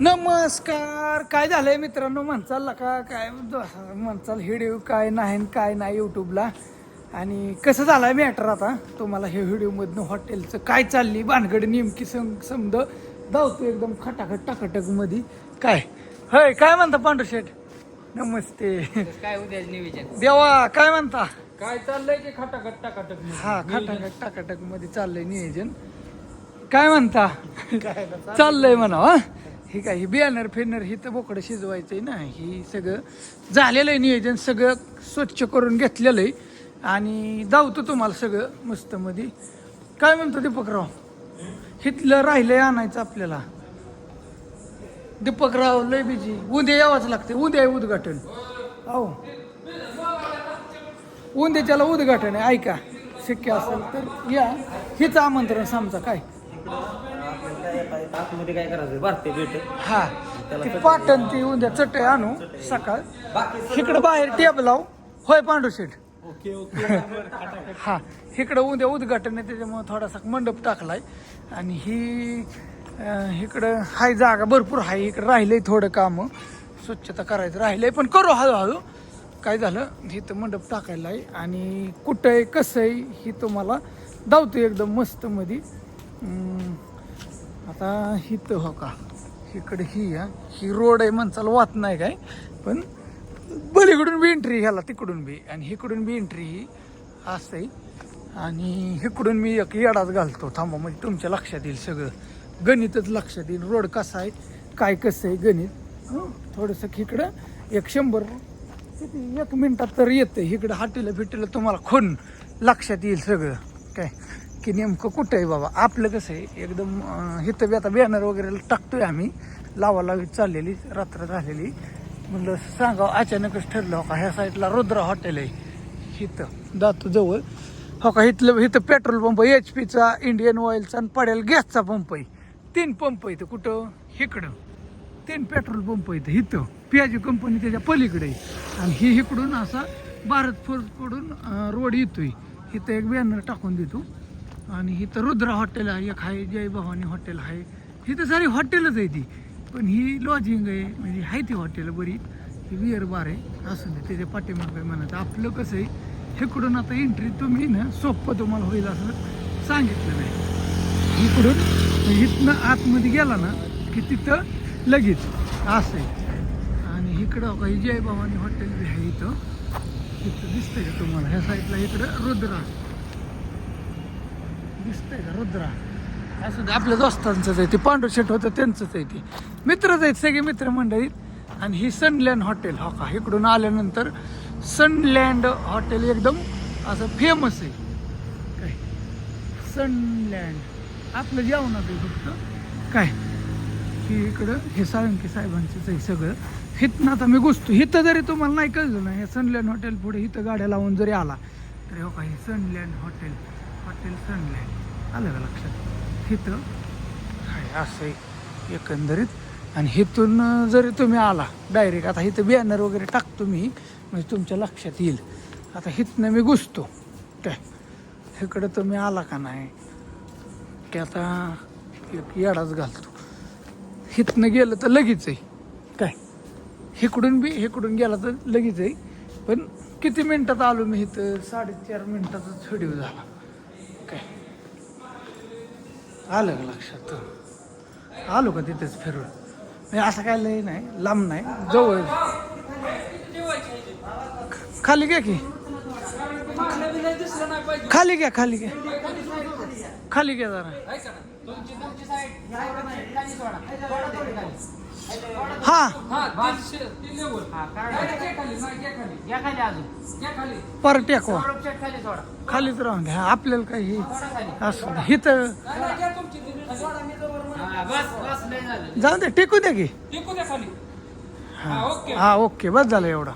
नमस्कार. काय झालंय मित्रांनो? म्हणचाल का? काय म्हणचाल व्हिडिओ काय नाही काय नाही यूट्यूबला आणि कसं झालंय मॅटर आता? तुम्हाला हे व्हिडिओमधनं हॉटेलचं काय चालली? भानगड नेमकी सम समद धावतो एकदम खटाखट टाकाटकमध्ये काय? होय काय म्हणता पांडू शेठ? नमस्ते. काय उद्या नियोजन? देवा काय म्हणता? काय चाललंय की खटाखट टाकाटक हा खटाखट टाकाटकमध्ये चाललंय नियोजन. काय म्हणता? चाललंय? म्हणा ठीक हे बॅनर फेनर बियाणर ही तर बोकडं शिजवायचं आहे ना. ही सगळं झालेलं आहे नियोजन सगळं स्वच्छ करून घेतलेलं आहे. आणि धावतो तुम्हाला सगळं मस्तमध्ये काय म्हणतो दीपकराव? हिथलं राहिलंय आणायचं आपल्याला. दीपकराव लय बिजी उद्या यावंच लागते उद्या आहे उद्घाटन. अहो उद्याच्याला उद्घाटन आहे. ऐका शक्य असेल तर या. हेच आमंत्रण समजा काय? आतमध्ये काय करायचं भारतीय भेट हा. ते पाटण ती उद्या चटई आणू सकाळ. इकडं बाहेर टेब लाव. होय पांडू शेठ. Okay okay. हा. इकडं उद्या उद्घाटन आहे त्याच्यामुळे थोडासा मंडप टाकलाय. आणि ही अं, इकडं हाय जागा भरपूर आहे इकडं राहिलंय थोडं काम. स्वच्छता करायचं राहिलंय पण करू हळूहळू. काय झालं? इथं मंडप टाकायला आहे. आणि कुठं आहे कसं आहे ही तुम्हाला धावतो एकदम मस्त मध्ये आता हिथं हो का? इकडे ही आहे ही रोड आहे म्हणचाल वात नाही काय? पण बलीकडून बी एंट्री ह्याला तिकडून बी. आणि इकडून बी एंट्री ही असते आणि इकडून मी एक येडाच घालतो. थांबा म्हणजे तुमच्या लक्षात येईल सगळं. गणितच लक्षात येईल. रोड कसा आहे? काय कसं आहे गणित? हं? थोडंसं इकडं एक शंभर किती? एक मिनटात तर येतं इकडं हाटीला फिटीला तुम्हाला खून लक्षात येईल सगळं. काय? की नेमकं कुठं आहे बाबा? आपलं कसं आहे? एकदम अं, इथं बी आता बॅनर वगैरे टाकतोय आम्ही. लावा लावी चाललेली रात्र झालेली. म्हणलं सांगावं अचानकच ठरलं हो का ह्या साईडला रुद्र हॉटेल आहे. इथं दातो जवळ. हो का इथलं इथं पेट्रोल पंप एच पीचा इंडियन ऑइलचा आणि पडेल गॅसचा पंप आहे. तीन पंप आहे इथं कुठं? इकडं तीन पेट्रोल पंप इथं इथं पियाजी कंपनी त्याच्या पलीकडे आणि ही इकडून असा भारत फोर्सकडून रोड येतोय. इथं एक बॅनर टाकून देतो. आणि इथं रुद्रा हॉटेल आहे एक आहे जय भवानी हॉटेल आहे. इथं सारी हॉटेलच आहे ती. पण ही लॉजिंग आहे म्हणजे आहे ती हॉटेल बरी. ही विअर बार आहे असं दे त्याच्या पाठीमागे म्हणायचं. आपलं कसं आहे इकडून आता एंट्री तुम्ही ना सोपं तुम्हाला होईल असं सांगितलं नाही. इकडून इथनं आतमध्ये गेला ना की तिथं लगेच असं आहे. आणि इकडं काही जय भवानी हॉटेल बी आहे इथं. इथं दिसतंय का तुम्हाला? ह्या साईडला इकडं रुद्रा दिसतंय का? रुद्रा? असं आपल्या दोस्तांचंच आहे ते. पांडू शेट होतं त्यांचंच आहे ते. मित्रच आहेत सगळे मित्रमंडळीत आणि ही सनलँड हॉटेल हो का? इकडून आल्यानंतर सनलँड हॉटेल एकदम असं फेमस आहे. काय? सनलँड. आपलं जेवणात आहे फक्त. काय? की इकडं हे साळंकी साहेबांचंच आहे सगळं. हिथनं आता मी घुसतो. हिथं जरी तुम्हाला नाही कळलं ना हे सनलँड हॉटेल पुढे इथं गाड्या लावून जरी आला तरी हो का हे सनलँड हॉटेल. हॉटेल सनलँड आलं का लक्षात? हिथं काय असं आहे एकंदरीत. आणि हिथून जरी तुम्ही आला डायरेक्ट आता इथं बॅनर वगैरे टाकतो मी म्हणजे तुमच्या लक्षात येईल. आता हिथनं मी घुसतो. काय इकडं तुम्ही आला का नाही? की आता एक येडाच घालतो. हिथनं गेलं तर लगेच आहे काय? इकडून बी इकडून गेला तर लगेच आहे पण किती मिनटात आलो मी इथं? साडेचार मिनिटाचाच व्हिडिओ झाला. काय? आलं का लक्षात? आलो का तिथेच फिरून? म्हणजे असं काय लय नाही लांब नाही जवळ खाली घ्या की. खाली घ्या खाली घ्या. खाली घ्या जरा. हा. पर टेकवा खालीच राहून घ्या. आपल्याला काही असं. इथं जाऊ दे टेकू द्या की. हा हा ओके. बस झालं एवढा.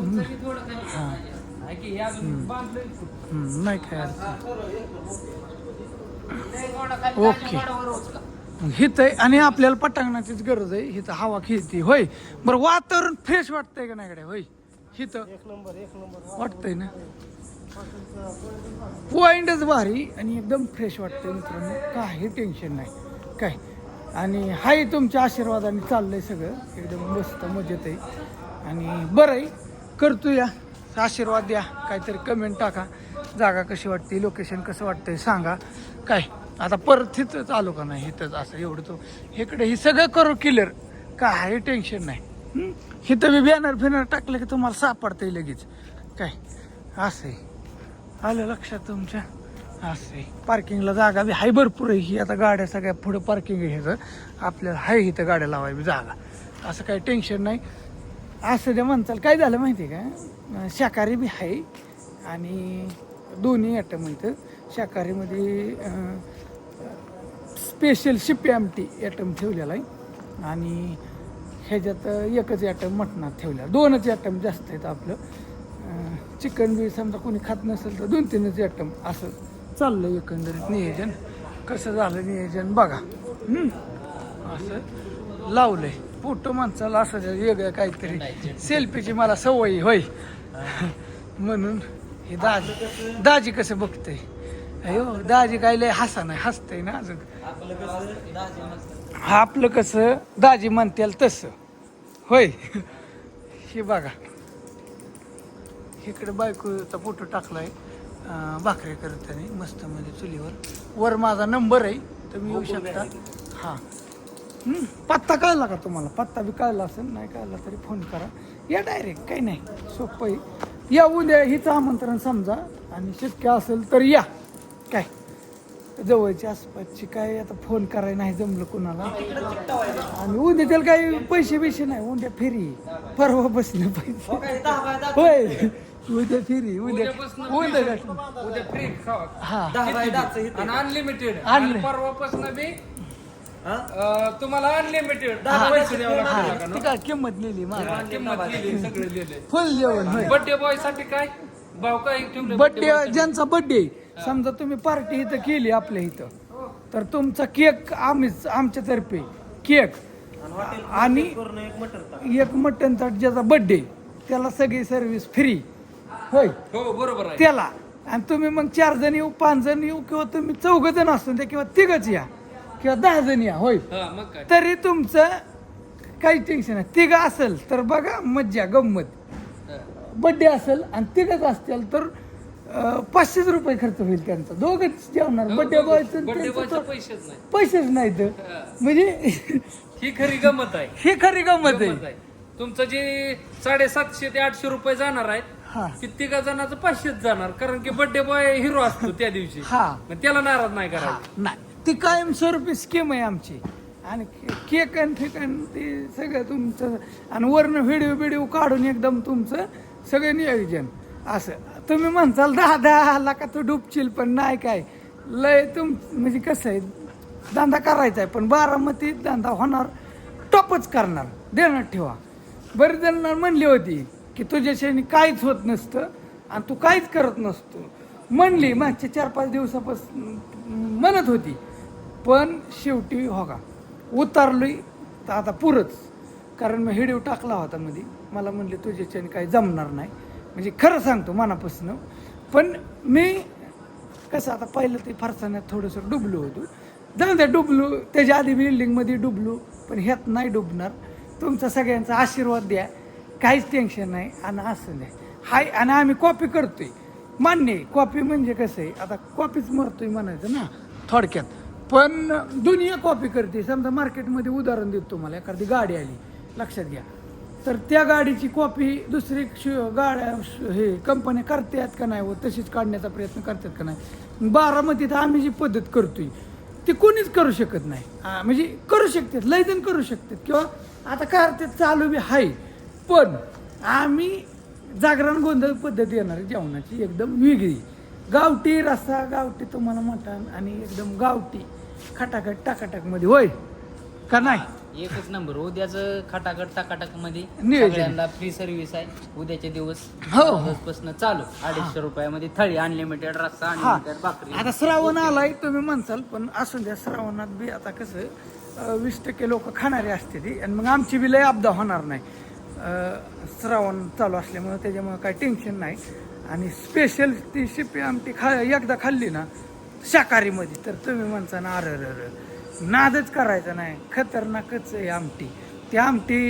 हम्म, नाही काय. ओके. हिथं आहे आणि आपल्याला पटांगणाचीच गरज आहे. हिथं हवा खेळते होय. बरं वातावरण फ्रेश वाटतंय का नाही कडे होय. हिथं वाटतंय ना? पॉइंटच भारी आणि एकदम फ्रेश वाटतंय मित्रांनो. काही टेन्शन नाही. काय? आणि हाय तुमच्या आशीर्वादाने चाललंय सगळं. एकदम मस्त मजेत आहे. आणि बरं आहे. करतो या आशीर्वाद द्या. काहीतरी कमेंट टाका. जागा कशी वाटते लोकेशन कसं वाटतंय सांगा. काय? आता परत इथंच आलो का नाही? इथंच असं एवढं तो इकडे हे सगळं करू क्लिअर काय टेन्शन नाही. हिथं इथं बी बॅनर फिनर टाकलं की तुम्हाला सापडतंय लगेच. काय? असं आहे. आलं लक्षात तुमच्या? असं आहे. पार्किंगला जागा बी हाय भरपूर आहे. ही आता गाड्या सगळ्या पुढं पार्किंग आहे ह्याचं. आपल्याला हाय इथं गाड्या लावायची बी जागा. असं काही टेन्शन नाही. असं ते म्हणताल. काय झालं माहिती आहे का शाकाहारी बी आहे आणि दोन्ही आयटम इथं शाकाहारीमध्ये स्पेशल शिपी आमटी ॲटम ठेवलेला आहे. आणि ह्याच्यात एकच ॲटम मटणात ठेवल्या दोनच ॲटम जास्त आहेत आपलं. चिकन बी समजा कोणी खात नसेल तर दोन तीनच ॲटम असं चाललं एकंदरीत नियोजन. कसं झालं नियोजन बघा. असं लावलं आहे फोटो माणसाला असं वेगळं काहीतरी. सेल्फीची मला सवय होय. म्हणून हे दाजी दाजी कसं बघतंय? अयो दाजी काय लय हसा नाही हसतंय ना अजून. हा आपलं कसं दाजी म्हणतील तसं. होय. हे बघा. इकडे बायकोचा फोटो टाकलाय. भाकरी करताना मस्त म्हणजे चुलीवर. वर माझा नंबर आहे तुम्ही येऊ शकता. हं, पत्ता कळला का तुम्हाला? पत्ता बी कळला असेल नाही कळला तरी फोन करा. या डायरेक्ट काही नाही. सोपं आहे. या उद्या हिचं आमंत्रण समजा. आणि शक्य असेल तर या. काय? जवळच्या आसपासची काय आता फोन करायला नाही जमलं कुणाला. आणि उद्या त्याला काही पैसे बिशे नाही. उद्या फिरी परवा बसणं पैसे. होय. उद्या फिरी उद्या उद्या हा. अनलिमिटेड परवापासून बी तुम्हाला अनलिमिटेड पैसे द्यावं हा. लागतं ती काय किंमत लिहिली किंमत लिहिली सगळं लिहिलंय फुल जेवण होय. बर्थडे बॉयसाठी काय? भाव काय ठेवले बड्डे ज्यांचा बड्डे समजा तुम्ही पार्टी इथं केली आपल्या इथं तर तुमचा केक आम्हीच आमच्यातर्फे केक आणि एक मटन ताट ज्याचा बड्डे त्याला सगळी सर्व्हिस फ्री होय? हो बरोबर आहे. त्याला. आणि तुम्ही मग चार जण येऊ पाच जण येऊ किंवा तुम्ही चौघ जण असून द्या किंवा तिघच या. किंवा दहा जण या होय. हा मग काय? तरी तुमचं काही टेन्शन नाही. तिघ असेल तर बघा मज्जा गंमत. हा. बड्डे असेल आणि तिघच असतील तर अं, पाचशेच रुपये खर्च होईल त्यांचा. दोघच जेवणार. बड्डे बॉयचं बर्थडे बॉयचे पैसेच नाही. पैसेच नाहीत. म्हणजे ही खरी गमत आहे. हे खरी गंमत गंमत आहे. आहे तुमचं जे साडेसातशे ते आठशे रुपये जाणार आहेत हा. ते तिघा जणांचं पाचशेच जाणार. कारण की बर्थडे बॉय हिरो असतो त्या दिवशी. हा. मग त्याला नाराज नाही करायचं. नाही. ती कायमस्वरूपी स्कीम आहे आमची. आणि केक आणि ठिकाण ते सगळं तुमचं आणि वरनं व्हिडिओ बिडिओ काढून एकदम तुमचं सगळं नियोजन. असं. तुम्ही म्हणसाल दहा दहा लाखा तू डुबशील पण नाही काय. लय तुम म्हणजे कसं आहे धंदा करायचा आहे पण बारामतीत धंदा होणार टॉपच करणार. देणार ठेवा. बरेच जण म्हणली होती की तुझ्याशी काहीच होत नसतं आणि तू काहीच करत नसतो. म्हणली मागच्या चार पाच दिवसापासून म्हणत होती पण शेवटी हो का उतारलोय तर आता पुरच. कारण मी व्हिडिओ टाकला होता मध्ये मला म्हणले तुझ्याच्याने काही जमणार नाही. म्हणजे खरं सांगतो मनापासून. पण मी कसं आता पहिलं ते फरसाण्यात थोडंसं डुबलो होतो. जाऊ द्या डुबलो. त्याच्या आधी बिल्डिंगमध्ये डुबलो. पण ह्यात नाही डुबणार. तुमचा सगळ्यांचा आशीर्वाद द्या. काहीच टेन्शन नाही. आणि असं नाही. हाय आणि आम्ही कॉपी करतोय. मान्य आहे. कॉपी म्हणजे कसं आहे? आता कॉपीच मरतोय म्हणायचं ना थोडक्यात. पण दुनिया कॉपी करते. समजा मार्केटमध्ये उदाहरण देतो तुम्हाला. एखादी गाडी आली. लक्षात घ्या. तर त्या गाडीची कॉपी दुसरी श- गाड्या श- हे कंपन्या करतात का नाही व तशीच काढण्याचा प्रयत्न करतात का नाही? बारामतीत आम्ही जी पद्धत करतोय ती कोणीच करू शकत नाही. म्हणजे करू शकतात. लय करू शकतात. किंवा आता करतात चालू बी आहे पण आम्ही जागरण गोंधळ पद्धत येणार जेवणाची. एकदम वेगळी. गावठी रस्सा गावठी तुम्हाला मटण आणि एकदम गावठी. खटाखट टाकाटाकमध्ये होय? का नाही? एकच नंबर. उद्याच खटाखट टाकाटाकमध्ये नियोजन. सगळ्यांना फ्री सर्व्हिस आहे. उद्याचे दिवस हो, हो. पासून चालू. अडीचशे रुपयामध्ये थाळी अनलिमिटेड रस्सा हा. अनलिमिटेड भाकरी. आता श्रावण आलाय तुम्ही म्हणसाल पण असू द्या श्रावणात बी आता कसं अं, वीस टक्के लोक खाणारे असते ती आणि मग आमची बी लय अपदा होणार नाही. अं, श्रावण चालू असल्यामुळे त्याच्यामुळे काही टेन्शन नाही. आणि स्पेशल ती शिपी आमटी खा एकदा खाल्ली ना शाकाहारीमध्ये. तर तुम्ही म्हणता ना अर नादच करायचा नाही. खतरनाकच आहे आमटी. ती आमटी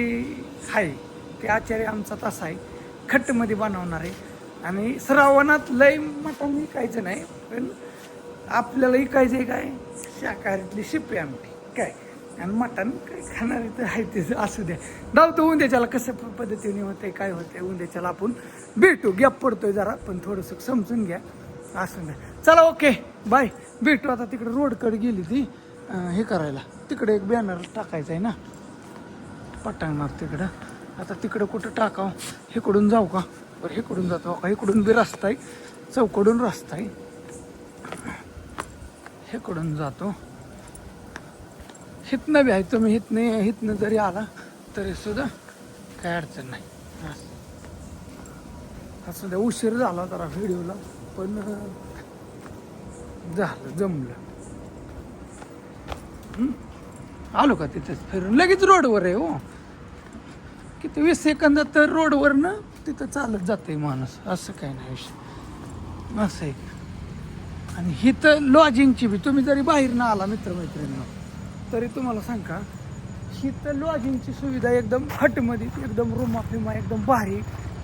आहे. ते आचार्य आमचा तसा आहे. खट्टमध्ये बनवणार आहे. आणि श्रावणात लय मटण विकायचं नाही पण आपल्याला विकायचं आहे काय? शाकाहारीतली शिपी आमटी. काय? आणि मटण काय खाणार तर आहे ते असू द्या. धावतो उंद्याच्याला कसं प- पद्धतीने होते काय होते उंद्याच्याला आपण भेटू. गॅप पडतोय जरा पण थोडंसं समजून घ्या. असू द्या चला ओके. बाय. भेटू आता तिकडे. रोडकडे गेली ती. हे करायला. तिकडे एक बॅनर टाकायचं आहे ना पटांगणार तिकडं. आता तिकडं कुठं टाकावं? इकडून जाऊ का? बरं इकडून जातो. का इकडून बी रस्ता आहे. चौकडून रस्ता आहे. हेकडून जातो. हितनं बी आहे तुम्ही. हितनं हितनं जरी आला तरी सुद्धा काय अडचण नाही. असं. असं उशीर झाला जरा व्हिडिओला. पण झालं जमलं. आलो का तिथेच फिरून? लगेच रोडवर आहे हो. किती वीस सेकंदात तर रोडवरनं तिथं चालत जाते माणूस. असं काय नाही विषय. असं आहे आणि ही तर लॉजिंगची बी तुम्ही जरी बाहेर ना आला मित्रमैत्रिणींना तरी तुम्हाला सांगा ही तर लॉजिंगची सुविधा एकदम हटमध्ये एकदम रुमा फिमा एकदम भारी.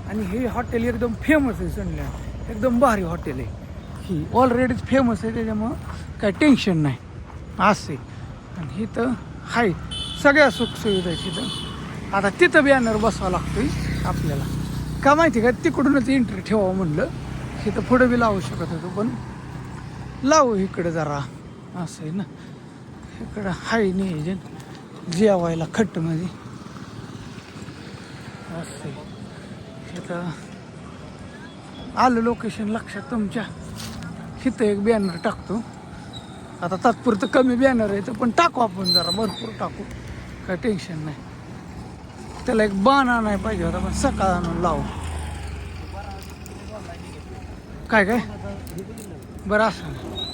आणि हे हॉटेल एकदम फेमस आहे संडल्या एकदम भारी हॉटेल आहे. की ऑलरेडीच फेमस आहे त्याच्यामुळं काय टेन्शन नाही. असे. आणि इथं तर आहे सगळ्या सुखसुविधा आहे तिथं आता तिथं बॅनर बसवा लागतोय आपल्याला. का माहिती का तिकडूनच एंट्री ठेवावं म्हणलं. इथं पुढं बी लावू शकत होतो पण लावू इकडं जरा. असं आहे ना. इकडं हाय नियोजन. जेवायला खट्टमध्ये असं आहे. इथं आलं लोकेशन लक्षात तुमच्या. इथं एक बॅनर टाकतो. आता तात्पुरतं कमी बॅनर आहे तर पण टाकू आपण जरा भरपूर टाकू. काय टेन्शन नाही. त्याला एक बाणा नाही पाहिजे होता पण सकाळ आणून लावू. काय काय? बरं असं.